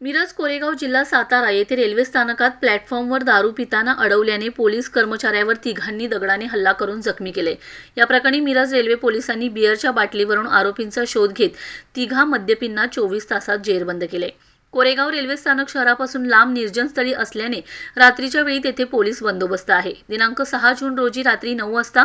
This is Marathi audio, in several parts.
मिरज कोरेगाव जिल्हा सातारा येथे रेल्वे स्थानकात प्लॅटफॉर्मवर दारू पिताना अडवल्याने पोलीस कर्मचाऱ्यावर तिघांनी दगडाने हल्ला करून जखमी केले. या प्रकरणी मिरज रेल्वे पोलिसांनी बिअरच्या बाटलीवरून आरोपींचा शोध घेत तिघा मद्यपींना चोवीस तासात जेरबंद केले. कोरेगाव रेल्वे स्थानक शहरापासून लांब निर्जन स्थळी असल्याने रात्रीच्या वेळी तेथे पोलीस बंदोबस्त आहे. दिनांक सहा जून रोजी रात्री नऊ वाजता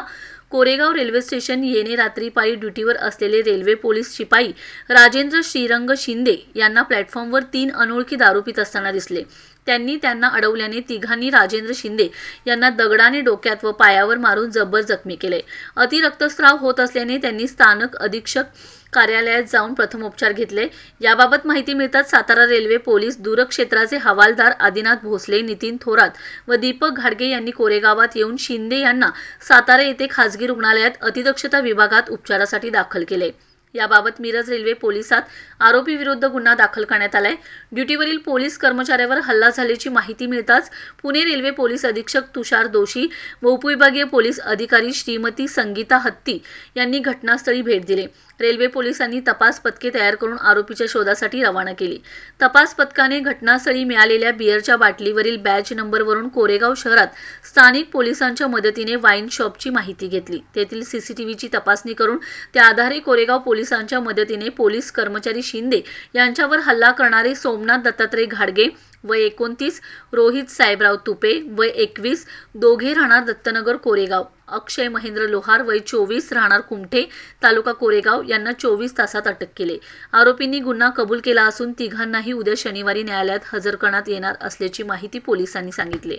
कोरेगाव रेल्वे स्टेशन येणे रात्री पायी ड्युटीवर असलेले रेल्वे पोलीस शिपाई राजेंद्र श्रीरंग शिंदे यांना प्लॅटफॉर्मवर तीन अनोळखी दारू पित असताना दिसले. त्यांनी त्यांना अडवल्याने तिघांनी राजेंद्र शिंदे यांना दगडाने डोक्यात व पायावर मारून जबर जखमी केले. अतिरक्तस्राव होत असल्याने त्यांनी स्थानक अधीक्षक कार्यालयात जाऊन प्रथमोपचार घेतले. याबाबत माहिती मिळताच सातारा रेल्वे पोलीस दूरक्षेत्राचे हवालदार आदिनाथ भोसले नितीन थोरात व दीपक घाडगे यांनी कोरेगावात येऊन शिंदे यांना सातारा येथे खासगी रुग्णालयात अतिदक्षता विभागात उपचारासाठी दाखल केले. याबाबत मिरज रेल्वे पोलिसात आरोपी विरुद्ध गुन्हा दाखल करण्यात आलाय. ड्युटीवरील पोलीस कर्मचाऱ्यावर हल्ला झाल्याची माहिती मिळताच पुणे रेल्वे पोलीस अधीक्षक तुषार दोशी व उपविभागीय पोलीस अधिकारी श्रीमती संगीता हत्ती यांनी घटनास्थळी भेट दिली. रेल्वे पोलिसांनी तपास पथके तयार करून आरोपीच्या शोधासाठी रवाना केली. तपास पथकाने घटनास्थळी मिळालेल्या बिअरच्या बाटलीवरील बॅच नंबरवरून कोरेगाव शहरात स्थानिक पोलिसांच्या मदतीने वाईन शॉपची माहिती घेतली. तेथील सीसीटीव्हीची तपासणी करून त्या आधारे कोरेगाव पोलीस पोलिसांच्या मदतीने पोलीस कर्मचारी शिंदे यांच्यावर हल्ला करणारे सोमनाथ दत्तात्रय घाडगे वय एकोणतीस रोहित साहेबराव तुपे वय एकवीस दोघे राहणार दत्तनगर कोरेगाव. अक्षय महेंद्र लोहार वय चोवीस राहणार कुमठे तालुका कोरेगाव यांना चोवीस तासात अटक केले. आरोपींनी गुन्हा कबूल केला असून तिघांनाही उद्या शनिवारी न्यायालयात हजर करण्यात येणार असल्याची माहिती पोलिसांनी सांगितली.